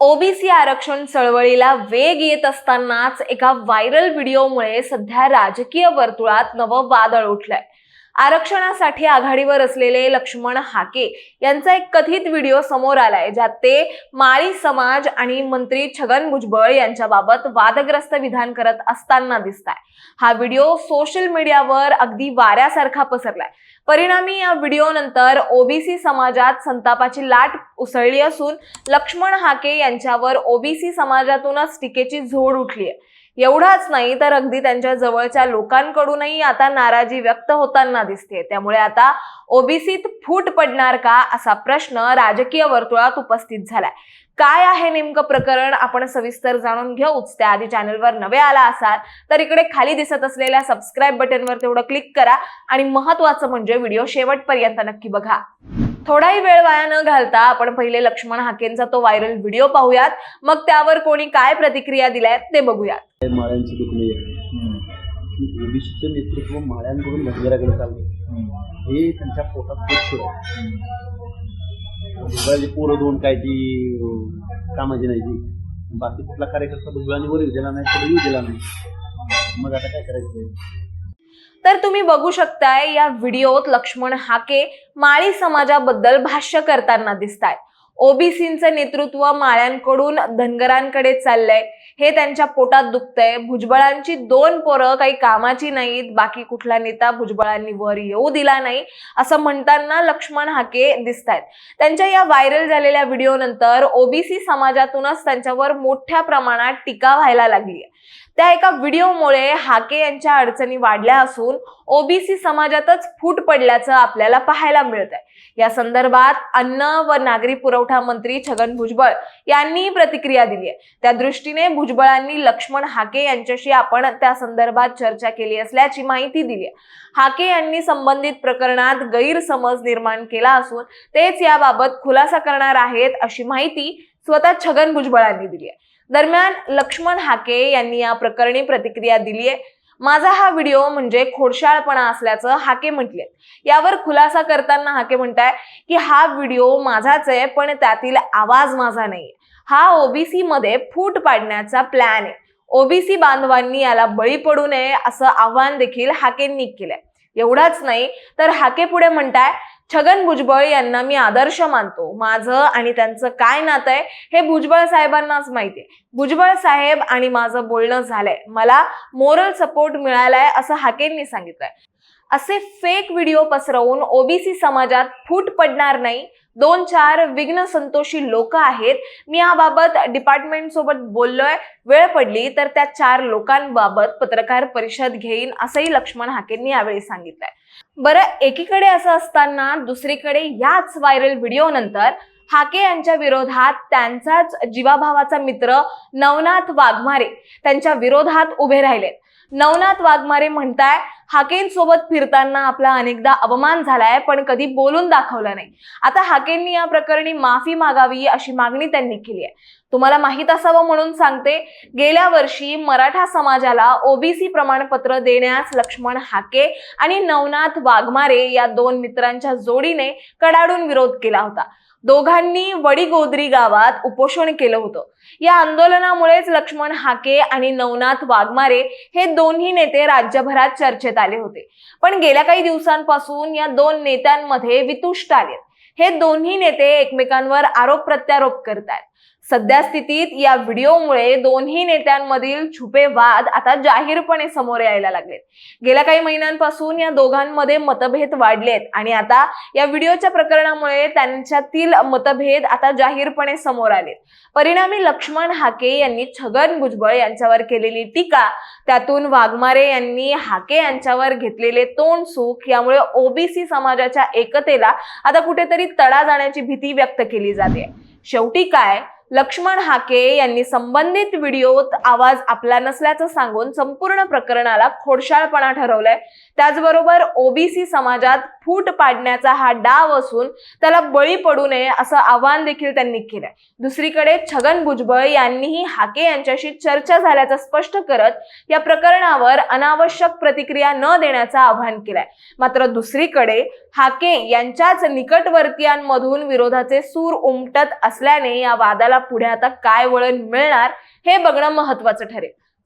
OBC आरक्षण चळवळीला वेग येत असतानाच एका व्हायरल व्हिडिओमुळे सध्या राजकीय वर्तुळात नवं वादळ उठलंय. आरक्षणासाठी आघाडीवर असलेले लक्ष्मण हाके यांचा एक कथित व्हिडिओ समोर आलाय ज्यात ते माळी समाज आणि मंत्री छगन भुजबळ यांच्याबाबत वादग्रस्त विधान करत असताना दिसताय. हा व्हिडिओ सोशल मीडियावर अगदी वाऱ्यासारखा पसरलाय. परिणामी या व्हिडिओ नंतर ओबीसी समाजात संतापाची लाट उसळली असून लक्ष्मण हाके यांच्यावर ओबीसी समाजातूनच टीकेची झोड उठली आहे एवढाच नाही तर अगदी त्यांच्या जवळच्या लोकांकडूनही आता नाराजी व्यक्त होताना दिसते. त्यामुळे आता ओबीसीत फूट पडणार का असा प्रश्न राजकीय वर्तुळात उपस्थित झालाय. काय आहे नेमकं प्रकरण आपण सविस्तर जाणून घेऊच. त्याआधी चॅनलवर नवे आला असाल तर इकडे खाली दिसत असलेल्या सबस्क्राईब बटनवर तेवढं क्लिक करा आणि महत्वाचं म्हणजे व्हिडिओ शेवटपर्यंत नक्की बघा. थोडाही वेळ वाया न घालता आपण पहिले लक्ष्मण हाकेंचा तो व्हायरल व्हिडिओ पाहूयात. मग त्यावर कोणी काय प्रतिक्रिया दिल्यात ते बघूयात. माळ्यांची दुखणी ओबीसीचं नेतृत्व माळ्यांकडून धनगराकडे चाललंय. हे त्यांच्या पोटात पक्ष भुजबळाची पोरं दोन काय ती कामाची नाही ती. बाकी कुठला कार्यकर्ता दुबळाने वर दिला नाही तर येऊ दिला नाही. मग आता काय करायचं? तर तुम्ही बघू शकताय या व्हिडिओत लक्ष्मण हाके माळी समाजाबद्दल भाष्य करताना दिसतायत ओबीसींचं नेतृत्व माळ्यांकडून धनगरांकडे चाललंय. हे त्यांच्या पोटात दुखतंय. भुजबळांची दोन पोरं काही कामाची नाहीत बाकी कुठला नेता भुजबळांनी वर येऊ दिला नाही असं म्हणताना लक्ष्मण हाके दिसतायत. त्यांच्या या व्हायरल झालेल्या व्हिडिओ नंतर ओबीसी समाजातूनच त्यांच्यावर मोठ्या प्रमाणात टीका व्हायला लागली त्या एका व्हिडिओमुळे हाके यांच्या अडचणी वाढल्या असून ओबीसी समाजातच फूट पडल्याचं आपल्याला पाहायला मिळत आहे या संदर्भात अन्न व नागरी पुरवठा मंत्री छगन भुजबळ यांनी प्रतिक्रिया दिली आहे त्या दृष्टीने भुजबळांनी लक्ष्मण हाके यांच्याशी आपण त्या संदर्भात चर्चा केली असल्याची माहिती दिली आहे हाके यांनी संबंधित प्रकरणात गैरसमज निर्माण केला असून तेच याबाबत खुलासा करणार आहेत अशी माहिती स्वतः छगन भुजबळांनी दिली आहे दरम्यान लक्ष्मण हाके यांनी या प्रकरणी प्रतिक्रिया दिली आहे. माझा हा व्हिडिओ म्हणजे खोडशाळपणा असल्याचं हाके म्हटले यावर खुलासा करताना हाके म्हणताय की हा व्हिडिओ माझाच आहे पण त्यातील आवाज माझा नाहीये. हा ओबीसी मध्ये फूट पाडण्याचा प्लॅन आहे. ओबीसी बांधवांनी याला बळी पडू नये असं आव्हान देखील हाकेंनी केलंय. एवढाच नाही तर हाके पुढे म्हणताय छगन भुजबळ यांना मी आदर्श मानतो. माझं आणि त्यांचं काय नातं आहे हे भुजबळ साहेबांनाच माहितीये भुजबळ साहेब आणि माझं बोलणं झालंय. मला मोरल सपोर्ट मिळालाय असं हाकेंनी सांगितलंय. असे फेक व्हिडिओ पसरवून ओबीसी समाजात फूट पडणार नाही दोन चार विघ्न संतोषी लोक आहेत. मी याबाबत डिपार्टमेंट सोबत बोललोय. वेळ पडली तर त्या चार लोकांबाबत पत्रकार परिषद घेईन असंही लक्ष्मण हाकेंनी यावेळी सांगितलंय. बरं एकीकडे असं असताना दुसरीकडे याच व्हायरल व्हिडिओ नंतर हाके यांच्या विरोधात त्यांचाच जीवाभावाचा मित्र नवनाथ वाघमारे त्यांच्या विरोधात उभे राहिलेत नवनाथ वाघमारे म्हणताय हाकेंसोबत फिरताना आपला अनेकदा अवमान झालाय पण कधी बोलून दाखवला नाही. आता हाकेंनी या प्रकरणी माफी मागावी अशी मागणी त्यांनी केली आहे. तुम्हाला माहीत असावं म्हणून सांगते गेल्या वर्षी मराठा समाजाला ओबीसी प्रमाणपत्र देण्यास लक्ष्मण हाके आणि नवनाथ वाघमारे या दोन मित्रांच्या जोडीने कडाडून विरोध केला होता. दोघांनी वडीगोदरी गावात उपोषण केलं होतं. या आंदोलनामुळेच लक्ष्मण हाके आणि नवनाथ वाघमारे हे दोन्ही नेते राज्यभरात चर्चेत आले होते. पण गेल्या काही दिवसांपासून या दोन नेत्यांमध्ये वितुष्ट आले हे दोन्ही नेते एकमेकांवर आरोप प्रत्यारोप करतात सध्या स्थितीत या व्हिडिओमुळे दोन्ही नेत्यांमधील छुपे वाद आता जाहीरपणे समोर यायला लागलेत. गेल्या काही महिन्यांपासून या दोघांमध्ये मतभेद वाढलेत आणि आता या व्हिडिओच्या प्रकरणामुळे त्यांच्यातील मतभेद आता जाहीरपणे समोर आलेत. परिणामी लक्ष्मण हाके यांनी छगन भुजबळ यांच्यावर केलेली टीका त्यातून वाघमारे यांनी हाके यांच्यावर घेतलेले तोंड सुख यामुळे ओबीसी समाजाच्या एकतेला आता कुठेतरी तडा जाण्याची भीती व्यक्त केली जाते. शेवटी काय? लक्ष्मण हाके यांनी संबंधित व्हिडिओत आवाज आपला नसल्याचं सांगून संपूर्ण प्रकरणाला खोडशाळपणा ठरवलंय. त्याचबरोबर ओबीसी समाजात फूट पाडण्याचा हा डाव असून त्याला बळी पडू नये असं आवाहन देखील त्यांनी केलंय. दुसरीकडे छगन भुजबळ यांनीही हाके यांच्याशी चर्चा झाल्याचं स्पष्ट करत या प्रकरणावर अनावश्यक प्रतिक्रिया न देण्याचं आवाहन केलंय. मात्र दुसरीकडे हाके यांच्याच निकटवर्तीयांमधून विरोधाचे सूर उमटत असल्याने या वादाला पुढे आता काय वळण मिळणार हे बघणं महत्वाचं ठरेल.